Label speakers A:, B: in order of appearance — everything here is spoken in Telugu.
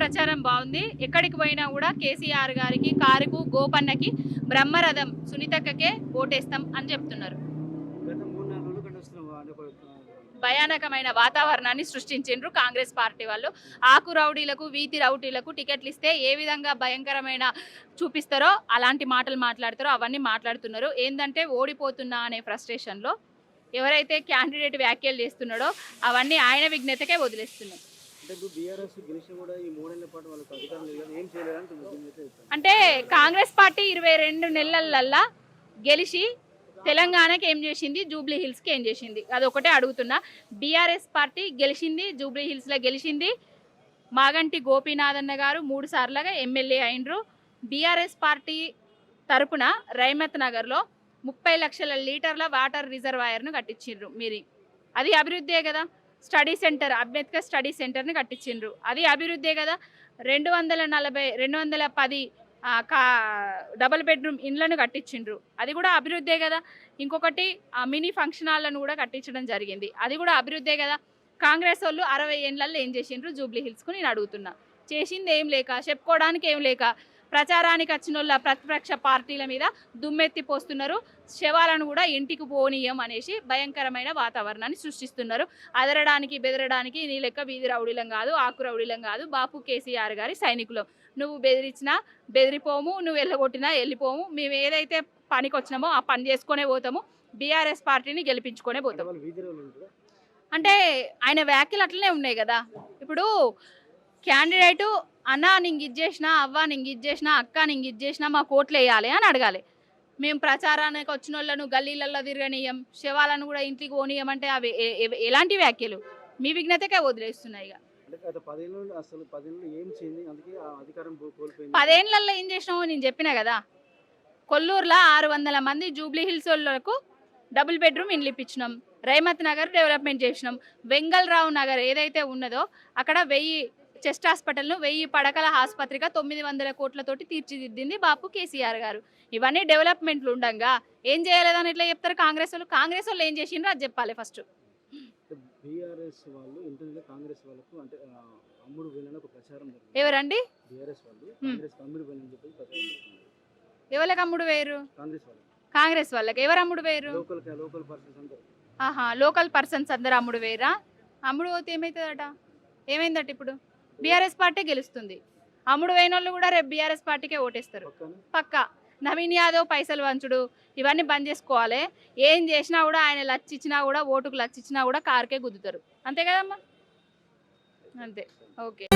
A: ప్రచారం బాగుంది. ఎక్కడికి పోయినా కూడా కేసీఆర్ గారికి కారుకు గోపన్నకి బ్రహ్మరథం సునీతక్కకే ఓటేస్తాం అని చెప్తున్నారు. భయానకమైన వాతావరణాన్ని సృష్టించిండ్రు కాంగ్రెస్ పార్టీ వాళ్ళు. ఆకు రౌడీలకు వీతి రౌడీలకు టికెట్లు ఇస్తే ఏ విధంగా భయంకరమైన చూపిస్తారో అలాంటి మాటలు మాట్లాడతారో అవన్నీ మాట్లాడుతున్నారు. ఏంటంటే ఓడిపోతున్నా అనే ఫ్రస్ట్రేషన్లో ఎవరైతే క్యాండిడేట్ వ్యాఖ్యలు చేస్తున్నాడో అవన్నీ ఆయన విజ్ఞతకే వదిలేస్తున్నారు.
B: అంటే
A: కాంగ్రెస్ పార్టీ ఇరవై రెండు నెలలల్లా గెలిచి తెలంగాణకి ఏం చేసింది? జూబ్లీ హిల్స్కి ఏం చేసింది? అది ఒకటే అడుగుతున్నా. బీఆర్ఎస్ పార్టీ గెలిచింది జూబ్లీ హిల్స్లో గెలిచింది. మాగంటి గోపీనాథన్న గారు మూడు సార్లుగా ఎమ్మెల్యే అయినరు. బీఆర్ఎస్ పార్టీ తరపున రైమత్ నగర్లో ముప్పై లక్షల లీటర్ల వాటర్ రిజర్వాయర్ను కట్టించిండ్రు. మీరు అది అభివృద్ధే కదా? స్టడీ సెంటర్ అంబేద్కర్ స్టడీ సెంటర్ని కట్టించిండ్రు. అది అభివృద్ధే కదా. రెండు వందల నలభై రెండు వందల పది కా డబుల్ బెడ్రూమ్ ఇండ్లను కట్టించిండ్రు. అది కూడా అభివృద్ధే కదా. ఇంకొకటి మినీ ఫంక్షన్ హాల్లను కూడా కట్టించడం జరిగింది. అది కూడా అభివృద్ధే కదా. కాంగ్రెస్ వాళ్ళు అరవై ఏళ్ళల్లో ఏం చేసిండ్రు? జూబ్లీ హిల్స్కు నేను అడుగుతున్నా. చేసింది ఏం లేక చెప్పుకోవడానికి ఏం లేక ప్రచారానికి వచ్చిన వాళ్ళ ప్రతిపక్ష పార్టీల మీద దుమ్మెత్తి పోస్తున్నారు. శవాలను కూడా ఇంటికి పోనీయం అనేసి భయంకరమైన వాతావరణాన్ని సృష్టిస్తున్నారు. అదరడానికి బెదరడానికి నీ లెక్క వీధి రౌడీలం కాదు ఆకు రౌడీలం కాదు. బాపు కేసీఆర్ గారి సైనికులం. నువ్వు బెదిరించినా బెదిరిపోము నువ్వు వెళ్ళగొట్టినా వెళ్ళిపోము మేము ఏదైతే పనికి వచ్చినామో ఆ పని చేసుకునే పోతాము. బీఆర్ఎస్ పార్టీని గెలిపించుకునే
B: అంటే
A: పోతాం
B: వాళ్ళు వీధి రోజులు ఉంటారా?
A: అంటే ఆయన వ్యాఖ్యలు అట్లనే ఉన్నాయి కదా. ఇప్పుడు క్యాండిడేటు అన్న నీకు ఇది చేసినా అవ్వ నీకు ఇది చేసినా అక్క నీకు ఇది చేసినా మా కోట్లు వేయాలి అని అడగాలి. మేము ప్రచారానికి వచ్చిన వాళ్ళను గల్లీలలో తిరగనీయం శవాలను కూడా ఇంటికి పోనీయం అంటే అవి ఎలాంటి వ్యాఖ్యలు? మీ విఘ్నతకే వదిలేస్తున్నాయి ఇక.
B: అంటే గత పదేళ్ళు అసలు పదేళ్ళు ఏం
A: చేసినామో నేను చెప్పిన కదా? కొల్లూరులో ఆరు వందల మంది జూబ్లీ హిల్స్ వాళ్ళకు డబుల్ బెడ్రూమ్ ఇండ్లు ఇప్పించినాం. రైమత్ నగర్ డెవలప్మెంట్ చేసినాం. వెంగళరావు నగర్ ఏదైతే ఉన్నదో అక్కడ వెయ్యి చెస్ట్ హాస్పిటల్ను వెయ్యి పడకల ఆసుపత్రిగా తొమ్మిది వందల కోట్లతోటి తీర్చిదిద్దింది బాపు కేసీఆర్ గారు. ఇవన్నీ డెవలప్మెంట్లు ఉండంగా. ఏం చేయలేదని ఇట్లా చెప్తారు కాంగ్రెస్ వాళ్ళు? కాంగ్రెస్ వాళ్ళు ఏం చేసిండ్రో అది చెప్పాలి ఫస్ట్.
B: బీఆర్ఎస్ వాళ్ళు కాంగ్రెస్ వాళ్ళకు అంటే అమ్ముడు వెళ్ళని ఒక ప్రచారం
A: ఎవరండి?
B: బీఆర్ఎస్ వాళ్ళు. కాంగ్రెస్ అమ్ముడు వెళ్ళని చెప్పి ప్రచారం
A: ఎవరికి అమ్ముడు వేరు?
B: కాంగ్రెస్ వాళ్ళు
A: కాంగ్రెస్ వాళ్ళకి. ఎవరు అమ్ముడు వేరు?
B: లోకల్ లోకల్ పర్సన్స్ అందరూ.
A: ఆహా లోకల్ పర్సన్స్ అందరు అమ్ముడు వేరా? అమ్ముడు పోతే ఏమవుతుందట ఏమైందట ఇప్పుడు? బీఆర్ఎస్ పార్టీ గెలుస్తుంది. అమ్ముడు వేయిన వాళ్ళు కూడా రేపు బీఆర్ఎస్ పార్టీకే ఓటేస్తారు.
B: పక్కా.
A: పక్క నవీన్ యాదవ్ పైసలు వంచుడు ఇవన్నీ బంద్ చేసుకోవాలి. ఏం చేసినా కూడా ఆయన లచ్చిచ్చినా కూడా ఓటుకు లచ్చిచ్చినా కూడా కారుకే గుద్దుతారు. అంతే కదమ్మా? అంతే. ఓకే.